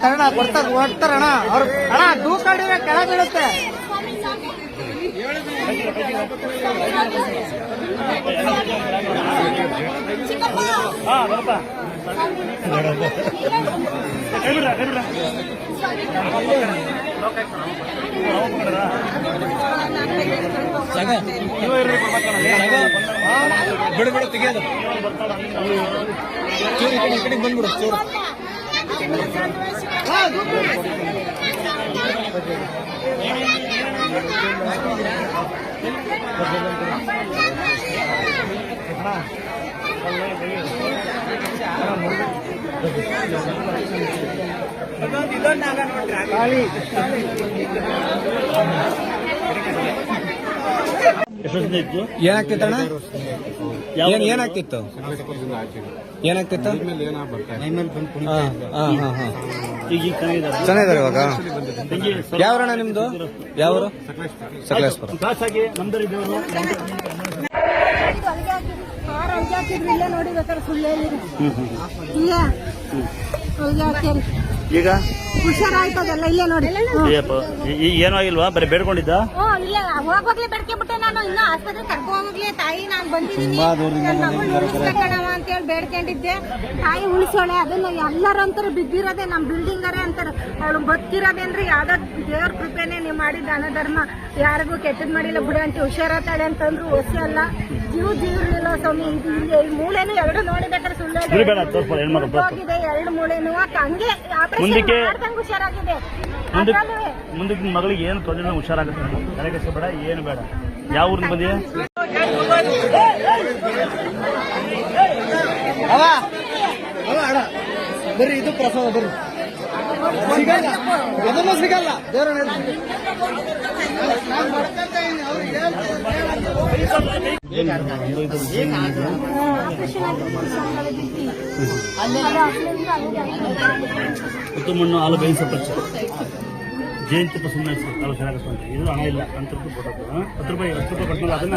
ತರಣ ಕೊಡ್ತಾರ ಕೊಡ್ತಾರಣ ಅವ್ರು ಅಣ್ಣ ತೂಕ ಹಿಡಿದ್ರೆ ಬಿಡು ಬಿಡು ತೆಗಿಯೋದು ಚೂರು ಈ ಕಡೆ ಈ ಕಡೆಗೆ ಬಂದ್ಬಿಡು ಚೂರು ಹಾಂ ಏನಾಗ್ತಿತ್ತಣ್ಣ ಯಾವ ಏನ್ ಏನಾಗ್ತಿತ್ತು ಏನಾಗ್ತಿತ್ತು ಹಾ ಹಾ ಹಾ ಹಾ. ಈಗ ಈಗ ಚೆನ್ನಾಗಿದ್ದಾರೆ ಇವಾಗ? ಯಾವಣ್ಣ ಯಾವ್ರಣ್ಣ ನಿಮ್ದು? ಯಾವರು ಸಕಲೇಶ್ಪುರ. ಈಗ? ನೋಡಿ ಬೇಕಾದ್ರೆ ಇಲ್ಲೇ ನೋಡಿ. ಅಯ್ಯಪ್ಪ ಈಗ ಏನೂ ಆಗಿಲ್ವಾ? ಬರೀ ಬೇಡ್ಕೊಂಡಿದ್ದ? ಹ್ಞೂ ಇಲ್ಲ. ಹೋಗ್ವಾಗ್ಲೇ ಬೆಡ್ಕೊಂಡ್ಬಿಟ್ಟೆ ನಾನು. ಇನ್ನು ಆಸ್ಪತ್ರೆ ಕರ್ಕೊಂಡ್ ಹೋಗ್ಲಿ ತಾಯಿ ನಾನು ಬಂದಿದ್ದೀನಿ. ಉಳಿಸ್ಬೇಕಣವ ಅಂತೇಳಿ ಬೇಡ್ಕೊಂಡಿದ್ದೆ. ತಾಯಿ ಉಳಿಸೋಳೆ. ಅದನ್ನ ಎಲ್ಲರಂತರೂ ಬಿದ್ದಿರೋದೆ ನಮ್ ಅರೇ ಅಂತಾರೆ. ಅವಳು ಬದುಕಿರೋದೆ ಅಂದ್ರೆ ಯಾವ್ದೋ ದೇವ್ರ ಕೃಪೆನೆ ನೀವು ಮಾಡಿದ ದಾನ ಧರ್ಮ ಯಾರಿಗೂ ಕೆಟ್ಟದ್ ಮಾಡಿಲ್ಲ. ಬಿಡು ಅಂತ ಹುಷಾರಾತಾಳೆ ಅಂತಂದ್ರು ಹೊಸ ಅಲ್ಲ. ಜೀವ ಜೀವ ಇರ್ಲಿಲ್ಲ ಸ್ವಾಮಿ ಇದು ಇಲ್ಲಿ ಈ ಎರಡು ನೋಡಿಬೇಕಾದ್ರೆ ಸುಳ್ಳು ಬಿಡಿ ಬೇಡ ತೋರ್ಸ್ಬೋದು ಹೆಣ್ಮಕ್ಳು ತೋರ್ಸ್ಬೋದು ಹೋಗಿದೆ ಎರಡು ಮೂಳೆನು. ಹಂಗೆ ಮುಂದಕ್ಕೆ- ಆಪರೇಷನ್ ಹುಷಾರಾಗಿದೆ. ಮುಂದಕ್ಕೆ ಮಗಳಿಗೆ ಏನು ತೊಂದರೆ ಹುಷಾರಾಗುತ್ತೆ ತಲೆ ಕೆಡಿಸ್ಕೊ ಬೇಡ ಏನು ಬೇಡ. ಯಾವ ಊರಿಂದ ಬಂದಿ ಬರ್ರಿ ಇದು ಪ್ರಸಾದ ಬರ್ರಿ. ಅದನ್ನು ಸಿಗಲ್ಲ. ಮಣ್ಣು ಹಾಲು ಬೇಯಿಸ ಜಯಂತಿ ಹಾಲು ಚೆನ್ನಾಗುತ್ತೆ ಅಂತ. ಇದು ಹಣ ಇಲ್ಲ. ಅಂತ ಕೊಟ್ಟದ್ದು ಹತ್ತು ರೂಪಾಯಿ ಹತ್ತು ರೂಪಾಯಿ ಕೊಟ್ಟಮೇಲೆ ಅದನ್ನ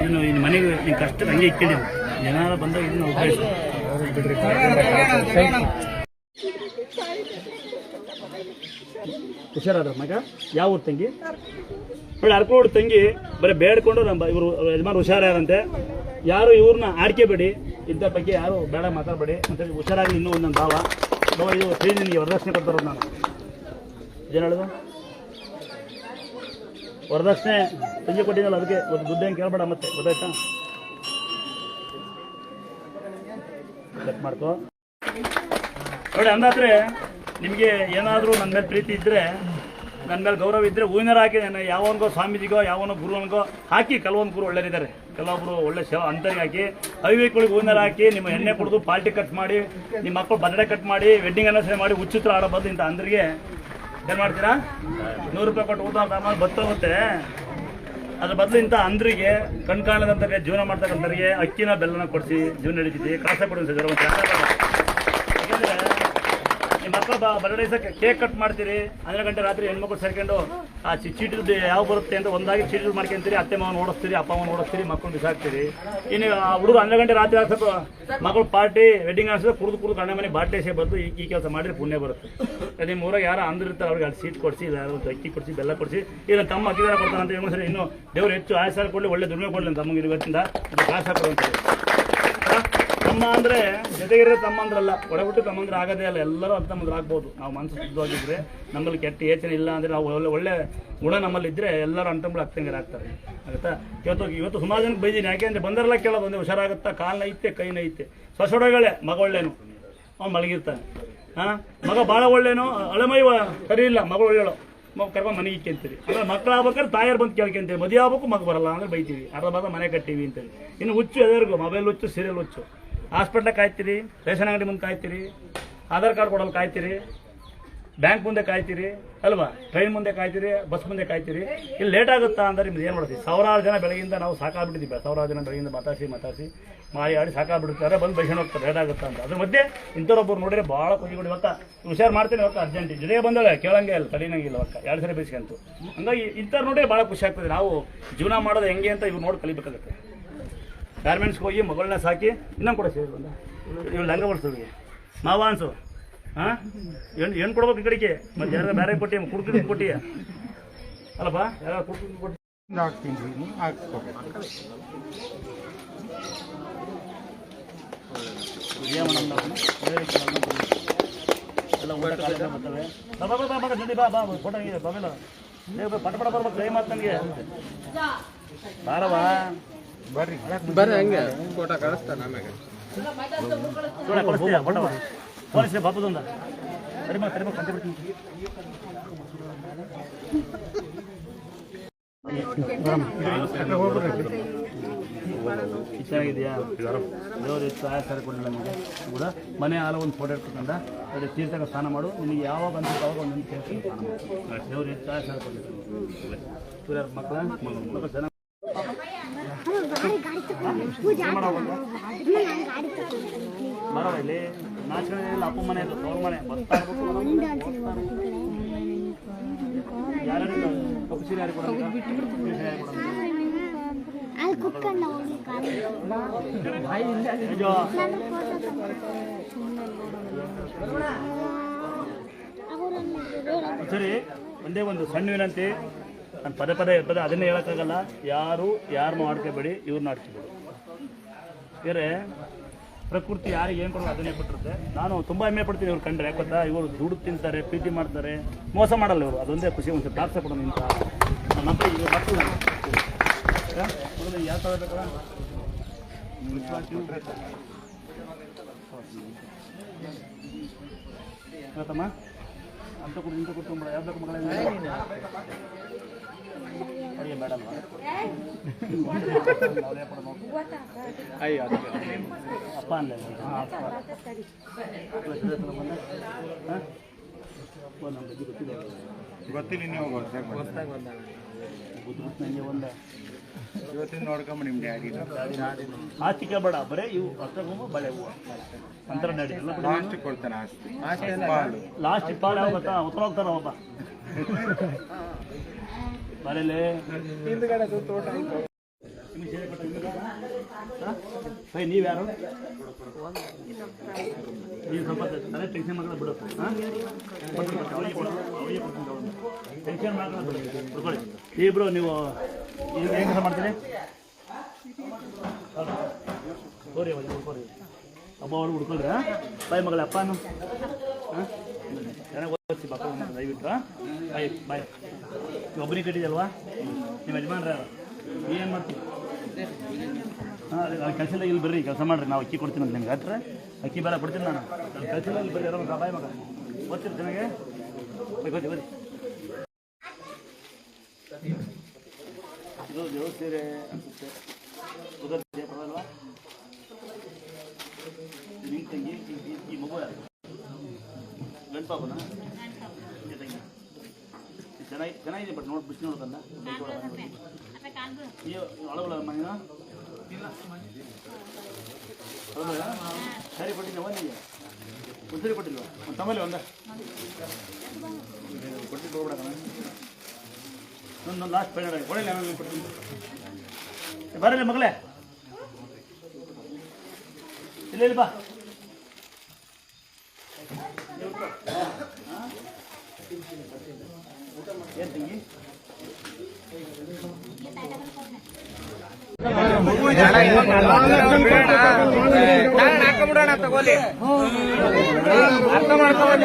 ನೀನು ಇನ್ನು ಮನೆಗೆ ನೀನು ಕಷ್ಟ ಹಂಗೆ ಇಕ್ಕಿದ್ದೀವಿ ಜನ ಬಂದಾಗ ಇದನ್ನ ಉಪಯೋಗಿಸು ಹುಷಾರಾದ ಮಗ? ಯಾವ ಊರು ತಂಗಿ? ನೋಡಿ ಅರ್ಕೋಡ್ ತಂಗಿ, ಬರೀ ಬೇಡ್ಕೊಂಡು ನಮ್ಮ ಇವರು ಯಜಮಾನ್ ಹುಷಾರ್ಯಾರಂತೆ ಯಾರು ಇವ್ರನ್ನ ಆಡ್ಕೆಬೇಡಿ, ಇದ್ದ ಬಗ್ಗೆ ಯಾರು ಬೇಡ ಮಾತಾಡಬೇಡಿ. ಅಂತ ಹುಷಾರಾಗಿ ಇನ್ನೂ ಒಂದೊಂದು ಭಾವ. ನೋಡಿ ಇವರು ಫ್ರೀ ನಿಮಗೆ ವರದಕ್ಷಿಣೆ ಕೊಡ್ತಾರೋದು ನಾನು. ಏನು ಹೇಳೋದು? ವರದಕ್ಷಿಣೆ ತಂಗಿ ಕೊಟ್ಟಿದ್ದಲ್ಲ ಅದಕ್ಕೆ ಒಂದು ದುಡ್ಡು ಹೆಂಗೆ ಕೇಳಬೇಡ ಮತ್ತೆ, ಗೊತ್ತಾಯ್ತಾ? ಚೆಕ್ ಮಾಡ್ಕೋ. ನೋಡಿ ಅಂದಾದ್ರೆ ನಿಮಗೆ ಏನಾದರೂ ನನ್ನ ಮೇಲೆ ಪ್ರೀತಿ ಇದ್ದರೆ ನನ್ನ ಮೇಲೆ ಗೌರವ ಇದ್ದರೆ ಹೂವಿನರ ಹಾಕಿ ನಾನು ಯಾವನಿಗೋ ಸ್ವಾಮೀಜಿಗೋ, ಯಾವನೋ ಗುರುವನಿಗೋ ಹಾಕಿ ಕೆಲವೊಂದು ಗುರು ಒಳ್ಳೆಯರಿದ್ದಾರೆ ಕೆಲವೊಬ್ಬರು ಒಳ್ಳೆ ಸೇವ ಅಂತರಿಗೆ ಹಾಕಿ ಹೈವೇಗಳಿಗೆ ಹೂವಿನರ ಹಾಕಿ, ನಿಮ್ಮ ಎಣ್ಣೆ ಕುಡಿದು ಪಾರ್ಟಿ ಕಟ್ ಮಾಡಿ, ನಿಮ್ಮ ಮಕ್ಕಳು ಬಂದಡೆ ಕಟ್ ಮಾಡಿ ವೆಡ್ಡಿಂಗ್ ಅನ್ನಸರಿ ಮಾಡಿ ಉಚಿತ್ರ ಆಡೋ ಬಂದು ಇಂಥ ಅಂದ್ರಿಗೆ ಏನು ಮಾಡ್ತೀರಾ? ನೂರು ರೂಪಾಯಿ ಕೊಟ್ಟು ಊಟ ಆಮೇಲೆ ಬತ್ತೋಗುತ್ತೆ. ಅದ್ರ ಬದಲು ಇಂಥ ಅಂದ್ರಿಗೆ ಕಣ್ ಕಾಣದಂತರಿಗೆ ಜೀವನ ಮಾಡ್ತಕ್ಕಂಥವ್ರಿಗೆ ಅಕ್ಕಿನ ಬೆಲ್ಲನ ಕೊಡಿಸಿ ಜೀವನ ನಡೀತಿದೆ. ಕಾಸ ಕೊಡಿ. ನಿಮ್ಮ ಮಕ್ಕಳ ಬರ್ಡೇ ಕೇಕ್ ಕಟ್ ಮಾಡ್ತೀರಿ, ಹನ್ನೆರಡು ಗಂಟೆ ರಾತ್ರಿ ಹೆಣ್ಮಕ್ಳು ಸೇರ್ಕೊಂಡು, ಆ ಚಿ ಚೀಟಿದ್ದು ಯಾವ ಬರುತ್ತೆ ಅಂತ ಒಂದಾಗಿ ಚೀಟಿ ಮಾಡ್ಕೊಂತೀರಿ, ಅತ್ತೆ ಮಾವನ ಓಡಿಸ್ತೀರಿ, ಅಪ್ಪ ಅಮ್ಮನ ಓಡಿಸ್ತೀರಿ ಮಕ್ಕಳು ಬಿಸಾಕ್ತೀರಿ. ಇನ್ನು ಆ ಹುಡುಗರು ಹನ್ನೆರಡು ಗಂಟೆ ರಾತ್ರಿ ಆಗ್ಸಕ್ಕೆ ಮಕ್ಕಳು ಪಾರ್ಟಿ, ವೆಡ್ಡಿಂಗ್ ಆನ್ಸಿದ್ರೆ ಕುಡಿದು ಕುಡಿದು ಕಣ್ಣೆ ಮನೆ ಬಾಟ್ಲೇಸೆ ಬಂದು ಈ ಕೆಲಸ ಮಾಡಿದ್ರೆ ಪುಣ್ಯ ಬರುತ್ತೆ. ನಿಮ್ಮ ಊರಾಗ ಯಾರು ಅಂದಿರ್ತಾರೆ ಅವ್ರಿಗೆ ಅಲ್ಲಿ ಸೀಟ್ ಕೊಡಿಸಿ, ಇಲ್ಲ ಅಕ್ಕಿ ಕೊಡಿಸಿ, ಬೆಲ್ಲ ಕೊಡಿಸಿ, ಇಲ್ಲ ತಮ್ಮ ಅಕ್ಕಿದಾರ ಕೊಡ್ತಾರೆ ಅಂತ ಇನ್ನೊಂದ್ಸರಿ ಇನ್ನು ದೇವ್ರು ಹೆಚ್ಚು ಆಯಸ್ಸಾರ ಕೊಡಲಿ, ಒಳ್ಳೆ ದುಡಿಮೆ ಕೊಡಲಿ ತಮ್ಮಗೆ ಇವತ್ತಿಂದ ಕಾಸು ಕೊಡುವಂಥದ್ದು ತಮ್ಮ ಅಂದ್ರೆ ಜೊತೆಗಿರೋ ತಮ್ಮಂದ್ರಲ್ಲ ಒಡಬಿಟ್ಟು ತಮ್ಮಂದ್ರ ಆಗೋದೇ ಅಲ್ಲ ಎಲ್ಲರೂ ಅರ್ಥ ಆಗ್ಬೋದು ನಾವು ಮನಸ್ಸು ಶುದ್ಧವಾಗಿದ್ರೆ ನಮ್ಮಲ್ಲಿ ಕೆಟ್ಟ ಯೋಚನೆ ಇಲ್ಲ ಅಂದ್ರೆ ನಾವು ಒಳ್ಳೆ ಒಳ್ಳೆ ಗುಣ ನಮ್ಮಲ್ಲಿ ಇದ್ರೆ ಎಲ್ಲರೂ ಅಂತಂಬಳು ಆಗ್ತಂಗೆ ಆಗ್ತಾರೆ ಆಗುತ್ತಾ? ಇವತ್ತು ಇವತ್ತು ಸುಮಾರು ಜನಕ್ಕೆ ಬೈದೀನಿ. ಯಾಕೆಂದ್ರೆ ಬಂದರಲ್ಲ ಕೇಳೋದು ಒಂದೇ ಹುಷಾರಾಗುತ್ತಾ? ಕಾಲ್ ನೈತೆ, ಕೈ ನೈತೆ. ಸೊಸೊಡಗಳೇ ಮಗ ಒಳ್ಳೇನು. ಅವ್ನು ಮಲಗಿರ್ತಾನೆ. ಹಾಂ ಮಗ ಭಾಳ ಒಳ್ಳೇನು ಅಳಮೈ ಸರಿ ಇಲ್ಲ ಮಗಳು ಒಳ್ಳೇಳು. ಮಗ ಕರ್ಕೊಂಡು ಮನೆಗೆ ಇಕ್ಕೊಂತೀರಿ ಅಂದ್ರೆ ಮಕ್ಳು ಆಗ್ಬೇಕಾದ್ರೆ ತಾಯರ್ ಬಂದು ಕೇಳ್ಕೊಂತೀವಿ ಮದುವೆ ಆಗ್ಬೇಕು, ಮಗ ಬರಲ್ಲ ಅಂದ್ರೆ ಬೈತೀವಿ. ಅರ್ಧ ಭಾಗ ಮನೆ ಕಟ್ಟೀವಿ ಅಂತೇಳಿ. ಇನ್ನು ಹುಚ್ಚು ಎದುರಿಗೂ, ಮೊಬೈಲ್ ಹುಚ್ಚು ಸೀರಿಯಲ್ ಹುಚ್ಚು. ಹಾಸ್ಪಿಟ್ಲಾಗ ಕಾಯ್ತೀರಿ, ರೇಷನ್ ಅಂಗಡಿ ಮುಂದೆ ಕಾಯ್ತೀರಿ, ಆಧಾರ್ ಕಾರ್ಡ್ ಕೊಡಲು ಕಾಯ್ತೀರಿ, ಬ್ಯಾಂಕ್ ಮುಂದೆ ಕಾಯ್ತೀರಿ, ಅಲ್ವಾ? ಟ್ರೈನ್ ಮುಂದೆ ಕಾಯ್ತೀರಿ, ಬಸ್ ಮುಂದೆ ಕಾಯ್ತೀರಿ. ಇಲ್ಲಿ ಲೇಟ್ ಆಗುತ್ತಾ ಅಂದ್ರೆ ನಿಮ್ದು ಏನು ಮಾಡ್ತೀವಿ ಸಾವಿರಾರು ಜನ ಬೆಳಗಿಂದ ನಾವು ಸಾಕಾಗ್ಬಿಟ್ಟಿದ್ದೀವಿ. ಸಾವಿರಾರು ಜನ ಬೆಳಗಿಂದ ಮಾತಾಡಿಸಿ ಮಾತಾಡಿಸಿ ಮಾಡಿ ಆಡಿ ಸಾಕಾಗ್ಬಿಡ್ತಾರೆ. ಬಂದು ಬೈಸ್ಕೊಂಡು ಹೋಗ್ತಾರೆ? ಆಗುತ್ತಾ ಅಂತ. ಅದ್ರ ಮಧ್ಯೆ ಇಂಥವ್ರೊಬ್ಬರು ನೋಡಿದ್ರೆ ಭಾಳ ಖುಷಿ ಕೊಡಿ ಇವತ್ತ ಹುಷಾರು ಮಾಡ್ತೀನಿ ಇವತ್ತು ಅರ್ಜೆಂಟ್ ಜೊತೆಗೆ ಬಂದಳೆ, ಕೇಳಂಗೆ ಇಲ್ಲ ತಲೆನಂಗಿಲ್ಲ ಅಕ್ಕ ಎರಡು ಸರಿ ಬೈಸ್ಕೊಂತು ಹಂಗಾಗಿ ಇಂಥವ್ರು ನೋಡಿದ್ರೆ ಭಾಳ ಖುಷಿ ಆಗ್ತದೆ. ನಾವು ಜೀವನ ಮಾಡೋದು ಹೆಂಗೆ ಅಂತ ಇವ್ರು ನೋಡಿ ಕಲಿಬೇಕಾಗುತ್ತೆ. ಗಾರ್ಮೆಂಟ್ಸ್ಗೆ ಹೋಗಿ ಮಗಳನ್ನ ಸಾಕಿ ಇನ್ನೊಂದು ಕೊಡ ಸೇರಿ ಬಂದ. ಇವ್ ಲಂಗ ಬಡ್ಸೋರಿಗೆ ಮಾವ ಅನ್ಸು. ಹಾಂ ಏನು ಏನು ಕೊಡ್ಬೇಕು ಈ ಕಡೆಗೆ. ಮತ್ತೆ ಯಾರು ಬೇರೆ ಕೊಟ್ಟಿ ಕುಡ್ಕಿದ್ ಕೊಟ್ಟಿ. ಅಲ್ಲಪ್ಪ ಯಾರು ಕುಡ್ಕಿದ್ ಕೊಟ್ಟಿ. ಹಾಕ್ತೀನಿ ಬಾ ಬಾ ಫೋಟೋ ಬಾ, ಪಟ ಪಟ ಬರ್ಬೇಕು ದಯ ಮಾತು ನನಗೆ ಬಾರವಾ ಬರ್ರಿ ಹಂಗೆ ಫೋಟೋ ಕಳಿಸ್ತಾನೆ ಆಮೇಲೆ ಬಾಪದೊಂದ ಕಡಿಮೆ ಕಡಿಮೆ ಬಿಡ್ತೀನಿ ಚೆನ್ನಾಗಿದೆಯಾ ದೇವ್ರ ನಿಮಗೆ ಕೂಡ ಮನೆ ಹಾಲ ಒಂದು ಫೋಟೋ ಇಟ್ಕೊಂಡ ಅದೇ ತೀರ್ಥಕ ಸ್ನಾನ ಮಾಡು ನಿಮಗೆ ಯಾವಾಗ ಅಂತ ಅವಾಗ ಒಂದು ಕೇಳ್ತೀನಿ ದೇವ್ರ ಹೆಚ್ಚು ಸೂರ್ಯ ಮಕ್ಕಳ ಮಕ್ಕಳು ಚೆನ್ನಾಗಿ ಬರವ ಇಲ್ಲಿ ನಾಚನೆ ಇಲ್ಲ ಅಪ್ಪ ಮನೆ ಇಲ್ಲ ತವ್ರ ಮನೆ ಬರ್ತಾ ಇರ್ಬೇಕು ಯಾರು ಕೊಡೋದು ಸೀರೆ, ಒಂದೇ ಒಂದು ಸಣ್ಣ ವಿನಂತಿ. ನಾನು ಪದೇ ಪದೇ ಪದೇ ಅದನ್ನೇ ಹೇಳೋಕ್ಕಾಗಲ್ಲ. ಯಾರು ಯಾರನ್ನೂ ಆಡ್ಕೋಬೇಡಿ ಇವ್ರನ್ನ ಆಡ್ಕೋಬೇಡಿ. ಬೇರೆ ಪ್ರಕೃತಿ ಯಾರಿಗೆ ಏನು ಕೊಡೋದು ಅದನ್ನೇ ಕೊಟ್ಟಿರುತ್ತೆ. ನಾನು ತುಂಬ ಹೆಮ್ಮೆ ಪಡ್ತೀನಿ ಇವ್ರು ಕಂಡ್ರೆ ಗೊತ್ತಾ ಇವರು ದುಡ್ಡು ತಿಂತಾರೆ, ಪ್ರೀತಿ ಮಾಡ್ತಾರೆ, ಮೋಸ ಮಾಡಲ್ಲ ಇವರು. ಅದೊಂದೇ ಖುಷಿ ಒಂದು ದಾಕ್ಷ ಕೊಡೋಣ ಇಂಥ. ನಮ್ಮ ಮಕ್ಕಳು ಮೊದಲು ಯಾವ ಥರ ಬೇಕಲ್ಲ? ಆಯ್ತಮ್ಮ ಅಂತ ಕೊಡು ಇಂತ ಕೊಟ್ಟು ಯಾವ ಮಗಳ ಅಡಿಗೆ ಬೇಡಲ್ವಾ ನಾವೇ ಕೊಡಬೇಕು ಅಯ್ಯೋ ಅಪ್ಪ ಅಲ್ಲ ಗೊತ್ತಿಲ್ಲ ನೀವು ಬುದ್ಧಿ ನನಗೆ ಒಂದೇ. ಇವತ್ತಿನ ನೋಡ್ಕೊಂಬ ನಿಮ್ಮ ಡ್ಯಾಡಿ ಆಸ್ತಿ ಕೇಳಬೇಡ ಬರೇ ಇವು ಅಷ್ಟೊಂದು ಬಳೆ ಹೂವು ಅಂತರ ನಡಿ ಲಾಸ್ಟ್ ಕೊಡ್ತಾನೆ ಆಸ್ತಿ. ಲಾಸ್ಟ್ ಇಪ್ಪಾಳ ಯಾವ ಗೊತ್ತಾ ಉತ್ತರ ಹೋಗ್ತಾರ ಒಬ್ಬ ಹಿಂದ್ಗಡೆ ತೋಟ ಐತೆ ಏಯ್ ನೀವು ಸ್ವಲ್ಪ ತಲೆ ಟೆನ್ಷನ್ ಮಾಡ್ಕೊಂಡು ಬಿಡು. ಹಾಂ? ಟೆನ್ಷನ್ ಮಾಡ್ಕೊಂಡು ಬಿಡಿ. ಬಿಡ್ಕೊಳ್ಳಿ ಇಬ್ರು ನೀವು ಏನು ಕೆಲಸ ಮಾಡ್ತೀರಿ? ಸೋರಿ ಅವಾಗ ಹುಡ್ಕೋರಿ ಹಬ್ಬ ಅವ್ರು ಹುಡ್ಕೊಳ್ರಿ, ಹಾಂ? ಬಾಯ್ ಮಗಳ, ಅಪ್ಪನು. ಹಾಂ? ಚೆನ್ನಾಗಿ ಓದಿಸಿ ಬಾಪ ದಯವಿಟ್ಟು ಬಾಯ್ ಬಾಯ್. ಒಬ್ಬರಿಗೆ ಕಟ್ಟಿದಲ್ವಾ ನಿಮ್ಮ ಯಜಮಾನ್ರ ಏನು ಮಾಡ್ತೀವಿ ಹಾಂ ಕೆಲಸ ಇಲ್ಲಿ ಬರ್ರಿ, ಕೆಲಸ ಮಾಡ್ರಿ, ನಾವು ಅಕ್ಕಿ ಕೊಡ್ತೀನಿ ಅಂತ ನಿಮ್ಗೆ. ಹತ್ರ ಅಕ್ಕಿ ಬೇರೆ ಕೊಡ್ತೀನಿ ನಾನು. ಕೆಲಸ ಇಲ್ಲಿ ಬರ್ರಿ, ಯಾರೋ ಬಾಯ್ ಮಗ. ಓದ್ತೀರಿ ನನಗೆ ಬರ್ರಿ ಬರ್ರಿ. ಇದು ದೇವ್ರ ಸೀರೆ ಅನ್ಸುತ್ತೆ ಇದು ತಂಗಿ, ಈ- ಮಗು ಯಾರು? ಗಂಟಪಾಪನ ತಂಗಿ ಇದು ಚೆನ್ನಾಗಿ ಚೆನ್ನಾಗಿದೆ ಬಟ್ ನೋಡಿ ಬಿಸಿ ನೋಡ್ಕಂದ ಈ ಒಳಗೊಳ ಮನೇನ ಹೌದಾ ಸರಿ ಕೊಟ್ಟಿದ್ದೆ ಒಂದಿಗೆ ಉಸಿರಿ ಕೊಟ್ಟಿಲ್ವಾ ಒಂದು ತಮ್ಮಲ್ಲಿ ಒಂದ ಕೊಟ್ಟಿದ್ದು ಹೋಗ್ಬಿಡೋಣ ಒಂದು ಲಾಸ್ಟ್ ಫೈನಲ್ ಕೊಡಲಿ ನಾನು ಕೊಡ್ತೀನಿ ಬರಲಿ ಮಗಳೇ ಇಲ್ಲ ಇಲ್ಲ ಬಾ ಏನು ತಂಗಿ ಹಾಕೊಂಬಿಡೋಣ ತಗೋಲಿ ಅರ್ಥ ಮಾಡ್ಕೊಂಡ್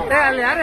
ಕೊಟ್ರೆ ಅಲ್ಲಿ ಯಾರು